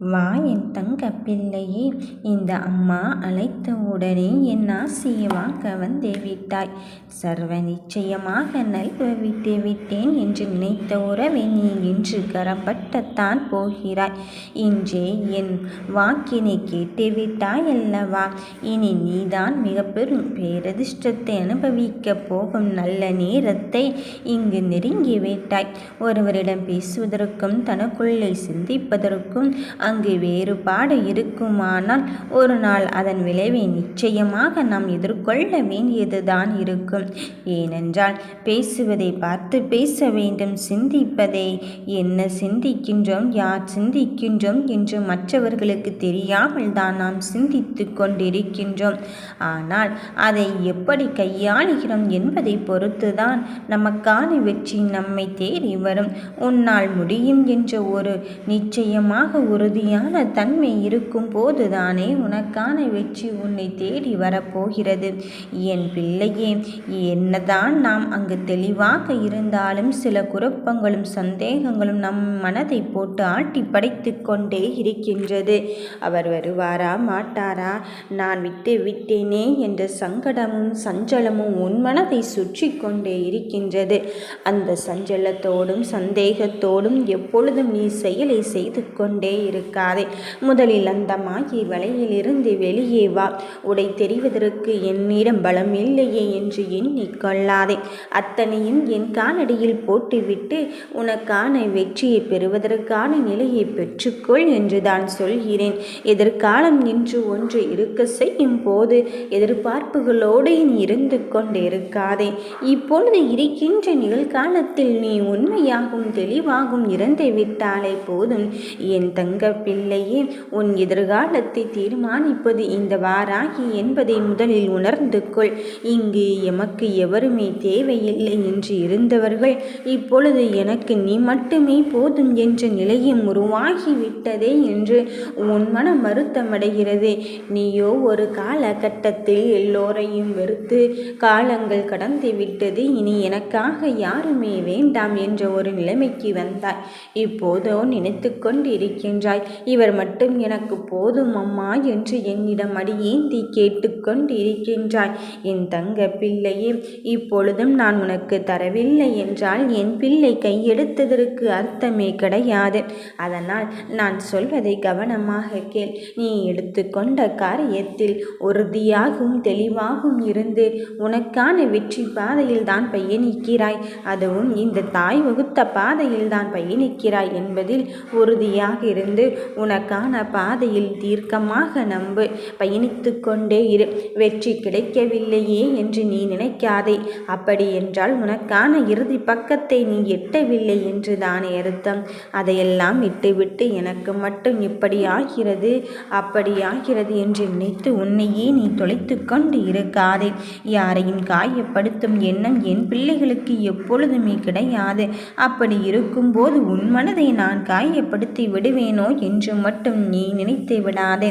வா என் தங்க பிள்ளையே இந்த அம்மா அழைத்தவுடனே என் ஆசையை வாங்க வந்தே விட்டாய். சர்வ நிச்சயமாக நல்வ விட்டேன் என்று நினைத்த உறவை நீ இன்று கரப்பட்டத்தான் போகிறாய். இன்றே என் வாக்கினை கேட்டுவிட்டாய் அல்லவா இனி நீதான் மிக பெரும் பேரதிர்ஷ்டத்தை அனுபவிக்கப் போகும் நல்ல நேரத்தை இங்கு நெருங்கி விட்டாய். ஒருவரிடம் பேசுவதற்கும் தனக்குள்ளே சிந்திப்பதற்கும் அங்கு வேறுபாடு இருக்குமானால் ஒரு நாள் அதன் விளைவை நிச்சயமாக நாம் எதிர்கொள்ள வேண்டியதுதான் இருக்கும். ஏனென்றால் பேசுவதை பார்த்து பேச வேண்டும் சிந்திப்பதை என்ன சிந்திக்கின்றோம் யார் சிந்திக்கின்றோம் என்று மற்றவர்களுக்கு தெரியாமல் தான் நாம் சிந்தித்து கொண்டிருக்கின்றோம். ஆனால் அதை எப்படி கையாளுகிறோம் என்பதை பொறுத்துதான் நமக்கான வெற்றி நம்மை தேடி வரும். உன்னால் முடியும் என்ற ஒரு நிச்சயமாக உறுதி உறுதியான தன்மை இருக்கும் போதுதானே உனக்கான வெற்றி உன்னை தேடி வரப்போகிறது. என் பிள்ளையே என்னதான் நாம் அங்கு தெளிவாக இருந்தாலும் சில குழப்பங்களும் சந்தேகங்களும் நம் மனதை போட்டு ஆட்டி படைத்து கொண்டே இருக்கின்றது. அவர் வருவாரா மாட்டாரா? நான் விட்டு விட்டேனே என்ற சங்கடமும் சஞ்சலமும் உன் மனதை சுற்றி கொண்டே இருக்கின்றது. அந்த சஞ்சலத்தோடும் சந்தேகத்தோடும் எப்பொழுதும் நீ செயலை செய்து கொண்டே இருக்க இருக்காதே. முதலில் அந்த மாயை வலையிலிருந்து வெளியே வா. உடை தெரிவதற்கு என்னிடம் பலம் இல்லையே என்று எண்ணிக்கொள்ளாதே அத்தனையும் என் காலடியில் போட்டுவிட்டு உனக்கான வெற்றியை பெறுவதற்கான நிலையை பெற்றுக்கொள் என்று தான் சொல்கிறேன். எதிர்காலம் என்று ஒன்று இருக்க செய்யும் போது எதிர்பார்ப்புகளோடு இருந்து கொண்டிருக்காதே. இப்பொழுது இருக்கின்ற நிகழ்காலத்தில் நீ உண்மையாகவும் தெளிவாகவும் இறந்து விட்டாலே போதும். என் தங்க பிள்ளையே உன் எதிர்காலத்தை தீர்மானிப்பது இந்த வாராகி என்பதை முதலில் உணர்ந்து கொள். இங்கு எமக்கு எவருமே தேவையில்லை என்று இருந்தவர்கள் இப்பொழுது எனக்கு நீ மட்டுமே போதும் என்ற நிலையும் உருவாகிவிட்டதே என்று உன் மனம் வருத்தமடைகிறது. நீயோ ஒரு காலகட்டத்தில் எல்லோரையும் வெறுத்து காலங்கள் கடந்து விட்டது இனி எனக்காக யாருமே வேண்டாம் என்ற ஒரு நிலைமைக்கு வந்தாய். இப்போதோ நினைத்து கொண்டிருக்கின்றாய் இவர் மட்டும் எனக்கு போதும் அம்மா என்று என்னிடம் அடியேந்தி கேட்டுக்கொண்டிருக்கின்றாய். என் தங்க பிள்ளையே இப்பொழுதும் நான் உனக்கு தரவில்லை என்றால் என் பிள்ளை கையெடுத்ததற்கு அர்த்தமே கிடையாது. அதனால் நான் சொல்வதை கவனமாக கேள். நீ எடுத்துக்கொண்ட காரியத்தில் உறுதியாகவும் தெளிவாகவும் இருந்து உனக்கான வெற்றி பாதையில் தான் பயணிக்கிறாய். அதுவும் இந்த தாய் வகுத்த பாதையில் தான் பயணிக்கிறாய் என்பதில் உறுதியாக இருந்து உனக்கான பாதையில் தீர்க்கமாக நம்பு. பயணித்து கொண்டே இரு. வெற்றி கிடைக்கவில்லையே என்று நீ நினைக்காதே. அப்படி என்றால் உனக்கான இறுதி பக்கத்தை நீ எட்டவில்லை என்று தானே அர்த்தம். அதையெல்லாம் விட்டுவிட்டு எனக்கு மட்டும் இப்படி ஆகிறது அப்படி ஆகிறது என்று நினைத்து உன்னையே நீ தொலைத்து கொண்டு இருக்காதே. யாரையும் காயப்படுத்தும் எண்ணம் என் பிள்ளைகளுக்கு எப்பொழுதுமே கிடையாது. அப்படி இருக்கும்போது உன் மனதை நான் காயப்படுத்தி விடுவேனோ என்று மட்டும் நீ நினைத்து விடாதே.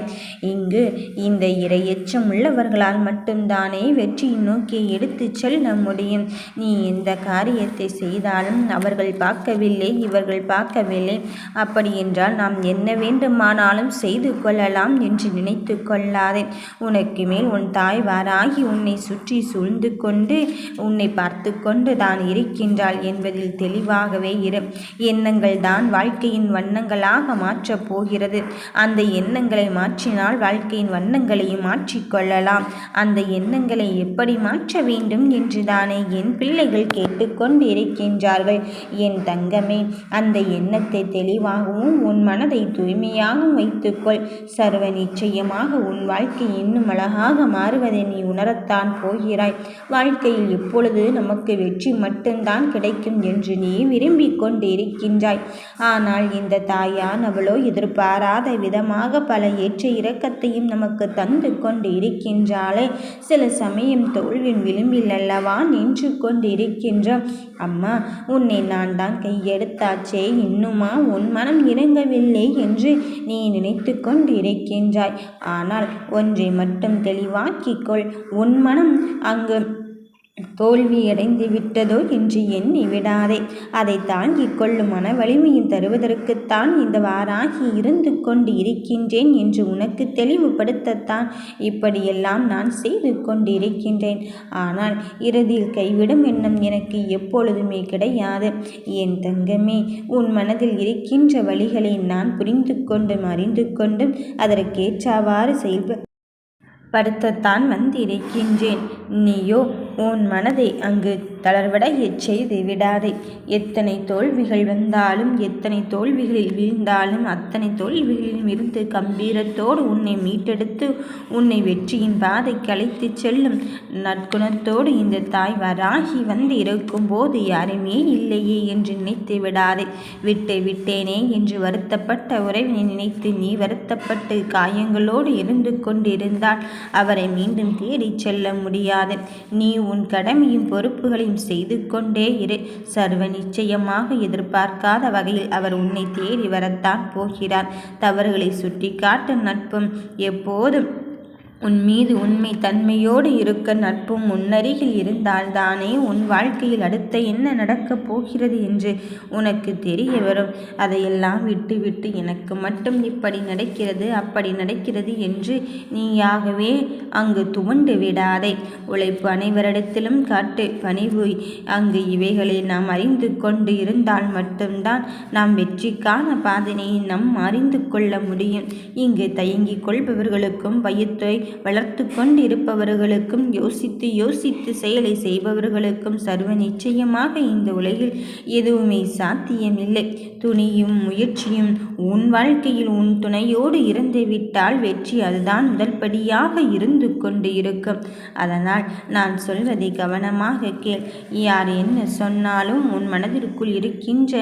இங்கு இந்த இரையச்சம் உள்ளவர்களால் மட்டும்தானே வெற்றியை நோக்கி எடுத்துச் செல்ல முடியும். நீ எந்த காரியத்தை செய்தாலும் அவர்கள் பார்க்கவில்லை இவர்கள் பார்க்கவில்லை. அப்படி என்றால் நாம் என்ன வேண்டுமானாலும் செய்து கொள்ளலாம் என்று நினைத்து கொள்ளாதே. உனக்கு மேல் உன் தாய் வாராகி உன்னை சுற்றி சூழ்ந்து கொண்டு உன்னை பார்த்து கொண்டு தான் இருக்கின்றாள் என்பதில் தெளிவாகவே இரு. எண்ணங்கள் தான் வாழ்க்கையின் வண்ணங்களாக மாற்ற மாற்றப் போகிறது. அந்த எண்ணங்களை மாற்றினால் வாழ்க்கையின் வண்ணங்களையும் மாற்றிக்கொள்ளலாம் அந்த எண்ணங்களை எப்படி மாற்ற வேண்டும் என்று தானே என் பிள்ளைகள் கேட்டுக்கொண்டு இருக்கின்றார்கள் என் தங்கமே அந்த எண்ணத்தை தெளிவாகவும் உன் மனதை தூய்மையாகவும் வைத்துக்கொள். சர்வ நிச்சயமாக உன் வாழ்க்கை இன்னும் அழகாக மாறுவதை நீ உணரத்தான் போகிறாய். வாழ்க்கையில் எப்பொழுது நமக்கு வெற்றி மட்டும்தான் கிடைக்கும் என்று நீ விரும்பிக் கொண்டிருக்கின்றாய். ஆனால் இந்த தாயானவளோ அவளோ எதிர்பாராத விதமாக பல ஏற்ற இறக்கத்தையும் நமக்கு தந்து கொண்டு இருக்கின்றாலே சில சமயம் தோல்வின் விளிம்பில் அல்லவா நின்று கொண்டு இருக்கின்ற அம்மா உன்னை நான் தான் கையெடுத்தாச்சே. இன்னுமா உன் மனம் இறங்கவில்லை என்று நீ நினைத்து கொண்டு இருக்கின்றாய் ஆனால் ஒன்றை மட்டும் தெளிவாக்கிக்கொள் உன் மனம் அங்கு தோல்வியடைந்து விட்டதோ என்று எண்ணி விடாதே. அதை தாங்கிக் கொள்ளும் மன வலிமையும் தருவதற்குத்தான் இந்த வாராகி இருந்து கொண்டு இருக்கின்றேன் என்று உனக்கு தெளிவுபடுத்தத்தான் இப்படியெல்லாம் நான் செய்து கொண்டிருக்கின்றேன். ஆனால் இறுதியில் கைவிடும் எண்ணம் எனக்கு எப்பொழுதுமே கிடையாது. என் தங்கமே உன் மனதில் இருக்கின்ற வழிகளை நான் புரிந்து கொண்டும் அறிந்து கொண்டும் அதற்கேற்றவாறு செயல்படுத்தத்தான் வந்திருக்கின்றேன். நீயோ உன் மனதை அங்கு தளர்வடையச் செய்து விடாதே. எத்தனை தோல்விகள் வந்தாலும் எத்தனை தோல்விகளில் வீழ்ந்தாலும் அத்தனை தோல்விகளிலும் இருந்து கம்பீரத்தோடு உன்னை மீட்டெடுத்து உன்னை வெற்றியின் பாதை கலைத்துச் செல்லும் நற்குணத்தோடு இந்த தாய் வராகி வந்து இருக்கும்போது யாருமே இல்லையே என்று நினைத்து விடாதே. விட்டு விட்டேனே என்று வருத்தப்பட்ட உறவினை நினைத்து நீ வருத்தப்பட்டு காயங்களோடு இருந்து கொண்டிருந்தால் அவரை மீண்டும் தேடிச் செல்ல முடியாது. நீ உன் கடமையும் பொறுப்புகளையும் செய்து கொண்டே இரு. சர்வ நிச்சயமாக எதிர்பார்க்காத வகையில் அவர் உன்னை தேடி வரத்தான் போகிறார். தவறுகளை சுட்டி காட்டும் நட்பும் எப்போதும் உன் மீது உண்மை தன்மையோடு இருக்க நட்பும் முன்னருகில் இருந்தால்தானே உன் வாழ்க்கையில் அடுத்த என்ன நடக்கப் போகிறது என்று உனக்கு தெரிய வரும். அதையெல்லாம் விட்டுவிட்டு எனக்கு மட்டும் இப்படி நடக்கிறது அப்படி நடக்கிறது என்று நீயாகவே அங்கு துவண்டு விடாதே. உழைப்பு அனைவரிடத்திலும் காட்டு பணிவு. அங்கு இவைகளை நாம் அறிந்து கொண்டு இருந்தால் மட்டும்தான் நாம் வெற்றிக்கான பாதனையை நம் அறிந்து கொள்ள முடியும். இங்கு தயங்கிக் கொள்பவர்களுக்கும் வயிற்றை வளர்த்து கொண்டிருப்பவர்களுக்கும் யோசித்து யோசித்து செயலை செய்பவர்களுக்கும் சர்வ நிச்சயமாக இந்த உலகில் எதுவுமே சாத்தியமில்லை. துணியும் முயற்சியும் உன் வாழ்க்கையில் உன் துணையோடு இருந்துவிட்டால் வெற்றி அதுதான் முதல் படியாக இருந்து கொண்டு இருக்கும். அதனால் நான் சொல்வதை கவனமாக கேள். யார் என்ன சொன்னாலும் உன் மனதிற்குள் இருக்கின்ற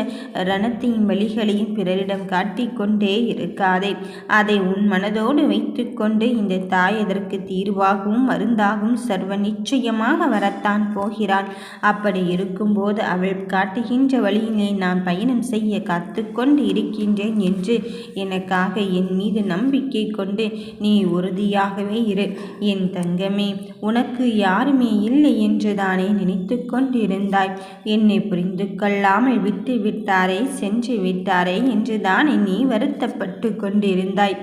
ரணத்தையும் வழிகளையும் பிறரிடம் காட்டிக்கொண்டே இருக்காதே. அதை உன் மனதோடு வைத்துக்கொண்டு இந்த தாய் இதற்கு தீர்வாகவும் மருந்தாகவும் சர்வ நிச்சயமாக வரத்தான் போகிறாள். அப்படி இருக்கும்போது அவள் காட்டுகின்ற வழியிலே நான் பயணம் செய்ய காத்துக்கொண்டு இருக்கின்றேன் என்று எனக்காக என் மீது நம்பிக்கை கொண்டு நீ உறுதியாகவே இரு. என் தங்கமே உனக்கு யாருமே இல்லை என்று தானே நினைத்து கொண்டிருந்தாய். என்னை புரிந்து கொள்ளாமல் விட்டு விட்டாரே சென்று விட்டாரே என்று தானே நீ வருத்தப்பட்டு கொண்டிருந்தாய்.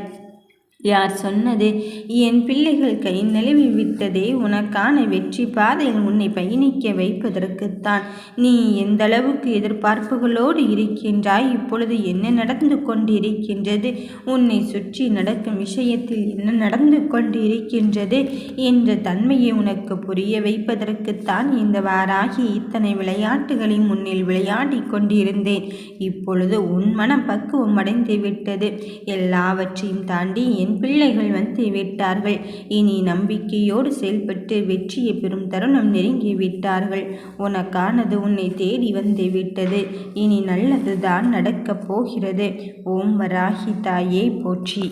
யார் சொன்னது? என் பிள்ளைகள் கை நழுவி விட்டதே உனக்கான வெற்றி பாதையில் உன்னை பயணிக்க வைப்பதற்குத்தான். நீ எந்த அளவுக்கு எதிர்பார்ப்புகளோடு இருக்கின்றாய் இப்பொழுது என்ன நடந்து கொண்டிருக்கின்றது? உன்னை சுற்றி நடக்கும் விஷயத்தில் என்ன நடந்து கொண்டிருக்கின்றது என்ற தன்மையை உனக்கு புரிய வைப்பதற்குத்தான் இந்த வாராகி இத்தனை விளையாட்டுகளை முன்னில் விளையாடி கொண்டிருந்தேன். இப்பொழுது உன் மனம் பக்குவம் அடைந்து விட்டது. எல்லாவற்றையும் தாண்டி என் பிள்ளைகள் வந்து விட்டார்கள். இனி நம்பிக்கையோடு செயல்பட்டு வெற்றியை பெறும் தருணம் நெருங்கி விட்டார்கள். உனக்கானது உன்னை தேடி வந்து விட்டது. இனி நல்லதுதான் நடக்கப் போகிறது. ஓம் வராகி தாயே போற்றி.